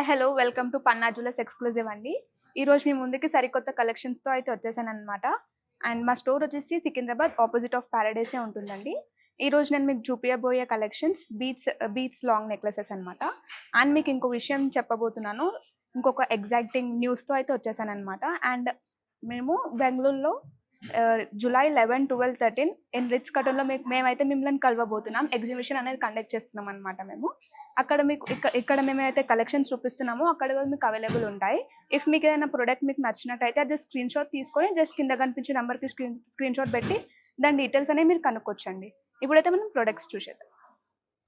Hi hello welcome to Panna jewellers exclusive అండి. ఈ రోజు మీ ముందుకి సరికొత్త కలెక్షన్స్తో అయితే వచ్చేసాను అనమాట అండ్ మా స్టోర్ వచ్చేసి సికింద్రాబాద్ ఆపోజిట్ ఆఫ్ ప్యారడైసే ఉంటుందండి. ఈ రోజు నేను మీకు చూపించబోయే collections beads beads long necklaces అనమాట అండ్ మీకు ఇంకో విషయం చెప్పబోతున్నాను. ఇంకొక ఎగ్జాక్టింగ్ న్యూస్తో అయితే వచ్చేసాను అనమాట అండ్ మేము బెంగళూరులో July eleven twelve thirteen in Ritz కటన్లో మీకు మేమైతే మిమ్మల్ని కలవబోతున్నాం. ఎగ్జిబిషన్ అనేది కండక్ట్ చేస్తున్నాం అనమాట మేము. అక్కడ మీకు ఇక్కడ ఇక్కడ మేమైతే కలెక్షన్స్ చూపిస్తున్నామో. అక్కడ కూడా మీకు అవైలబుల్ ఉంటాయి. ఇఫ్ మీకు ఏదైనా ప్రోడక్ట్ మీకు నచ్చినట్టయితే అది స్క్రీన్ షాట్ తీసుకొని జస్ట్ కింద కనిపించే నెంబర్కి స్క్రీన్ స్క్రీన్ షాట్ పెట్టి దాని డీటెయిల్స్ అనేవి మీరు కనుక్కోవచ్చండి. ఇప్పుడైతే మనం ప్రొడక్ట్స్ చూసేద్దాం.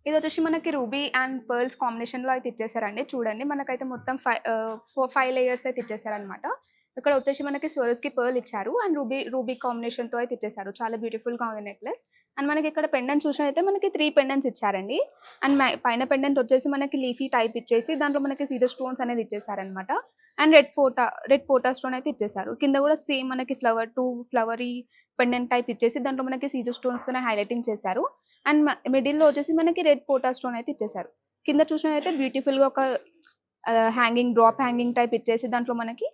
ఇది వచ్చేసి మనకి రూబీ అండ్ పర్ల్స్ కాంబినేషన్లో అయితే ఇచ్చేసారండి చూడండి మనకైతే మొత్తం ఫైవ్ ఫోర్ ఫైవ్ లేయర్స్ అయితే ఇచ్చేసారనమాట ఇక్కడ వచ్చేసి మనకి సోరస్కి పర్ల్ ఇచ్చారు. అండ్ రూబీ రూబీ కాంబినేషన్తో అయితే ఇచ్చేసారు చాలా బ్యూటిఫుల్గా ఉంది నెక్లెస్ అండ్ మనకి ఇక్కడ పెండెంట్ చూసినట్టయితే మనకి త్రీ పెండెంట్స్ ఇచ్చారండి. అండ్ మై- పైన పెండెంట్ వచ్చేసి మనకి లీఫీ టైప్ ఇచ్చేసి దాంట్లో మనకి సీజర్ స్టోన్స్ అనేది ఇచ్చేసారనమాట అండ్ రెడ్ పోటా రెడ్ పోటా స్టోన్ అయితే ఇచ్చేసారు కింద కూడా సేమ్ మనకి flower to flowery pendant type ఇచ్చేసి దాంట్లో మనకి సీజర్ స్టోన్స్తోనే హైలైటింగ్ చేశారు. అండ్ మిడిల్లో వచ్చేసి మనకి రెడ్ పోటా స్టోన్ అయితే ఇచ్చేసారు కింద చూసినట్టయితే బ్యూటిఫుల్గా ఒక హ్యాంగింగ్ డ్రాప్ హ్యాంగింగ్ టైప్ ఇచ్చేసి దాంట్లో మనకి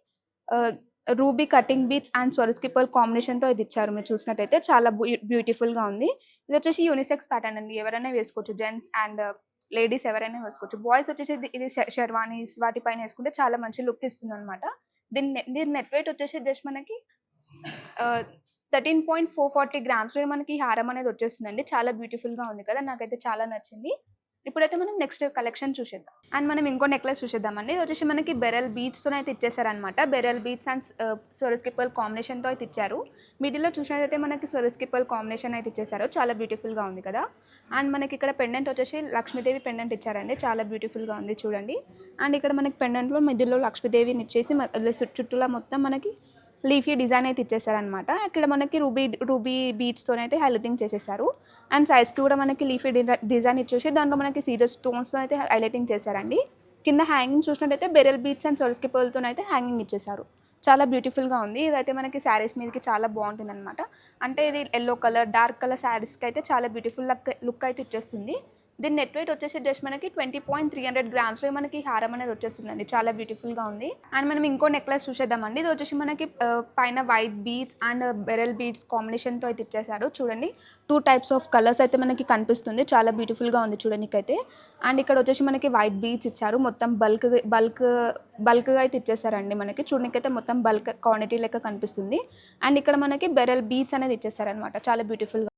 ruby cutting beads and Swarovski pearl కాంబినేషన్తో ఇది ఇచ్చారు. మీరు చూసినట్టయితే చాలా బ్యూటిఫుల్గా ఉంది. ఇది వచ్చేసి యూనిసెక్స్ ప్యాటర్న్ అండి. ఎవరైనా వేసుకోవచ్చు. జెంట్స్ అండ్ లేడీస్ ఎవరైనా వేసుకోవచ్చు. బాయ్స్ వచ్చేసి ఇది- ఇది షెర్వానీస్ వాటిపైన వేసుకుంటే చాలా మంచి లుక్ ఇస్తుంది అనమాట దీని దీని నెట్ వెయిట్ వచ్చేసి జస్ట్ మనకి thirteen point four forty grams. మనకి హారం అనేది వచ్చేస్తుందండి. చాలా బ్యూటిఫుల్గా ఉంది కదా. నాకైతే చాలా నచ్చింది. ఇప్పుడైతే మనం నెక్స్ట్ కలెక్షన్ చూసేద్దాం. అండ్ మనం ఇంకో నెక్లెస్ చూసేద్దామండి. ఇది వచ్చేసి మనకి బెరల్ బీట్స్తో అయితే ఇచ్చేసారనమాట barrel beads and uh, Swarovski pearl కాంబినేషన్తో అయితే ఇచ్చారు. మిడిల్లో చూసినట్లయితే మనకి స్వరస్కిపల్ కాంబినేషన్ అయితే ఇచ్చేసారు. చాలా బ్యూటిఫుల్గా ఉంది కదా. అండ్ మనకి ఇక్కడ పెండెంట్ వచ్చేసి లక్ష్మీదేవి పెండెంట్ ఇచ్చారండి. చాలా బ్యూటిఫుల్గా ఉంది చూడండి. అండ్ ఇక్కడ మనకి పెండెంట్లో మిడిల్లో లక్ష్మీదేవిని ఇచ్చేసి చుట్టూలా మొత్తం మనకి లీఫీ డిజైన్ అయితే ఇచ్చేసారనమాట ఇక్కడ మనకి రూబీ రూబీ బీచ్తో అయితే హైలైటింగ్ చేసేసారు. అండ్ సైడ్స్కి కూడా మనకి లీఫీ డిజైన్ ఇచ్చేసి దాంట్లో మనకి సీరియస్ స్టోన్స్తో అయితే హైలైటింగ్ చేశారండి. కింద హ్యాంగింగ్ చూసినట్టయితే బెరల్ బీచ్ అండ్ సొరస్కి పర్ల్తో అయితే హ్యాంగింగ్ ఇచ్చేసారు. చాలా బ్యూటిఫుల్గా ఉంది. ఇదైతే మనకి శారీస్ మీదకి చాలా బాగుంటుంది అనమాట అంటే ఇది ఎల్లో కలర్ డార్క్ కలర్ శారీస్కి అయితే చాలా బ్యూటిఫుల్ లుక్ లుక్ అయితే ఇచ్చేస్తుంది. దీని నెట్ వెయిట్ వచ్చేసి జస్ట్ మనకి ట్వంటీ పాయింట్ త్రీ హండ్రెడ్ గ్రామ్స్లో మనకి హారం అనేది వచ్చేస్తుందండి. చాలా బ్యూటిఫుల్గా ఉంది. అండ్ మనం ఇంకో నెక్లెస్ చూసేద్దామండి. ఇది వచ్చేసి మనకి పైన white beads and barrel beads కాంబినేషన్తో అయితే ఇచ్చేసారు చూడండి. టూ టైప్స్ ఆఫ్ కలర్స్ అయితే మనకి కనిపిస్తుంది. చాలా బ్యూటిఫుల్గా ఉంది చూడడానికైతే అండ్ ఇక్కడ వచ్చేసి మనకి వైట్ బీడ్స్ ఇచ్చారు. మొత్తం బల్క్ బల్క్ బల్క్గా అయితే ఇచ్చేసారండి మనకి. చూడడానికైతే మొత్తం బల్క్ క్వాంటిటీ లెక్క కనిపిస్తుంది. అండ్ ఇక్కడ మనకి బెరల్ బీచ్ అనేది ఇచ్చేసారనమాట చాలా బ్యూటిఫుల్గా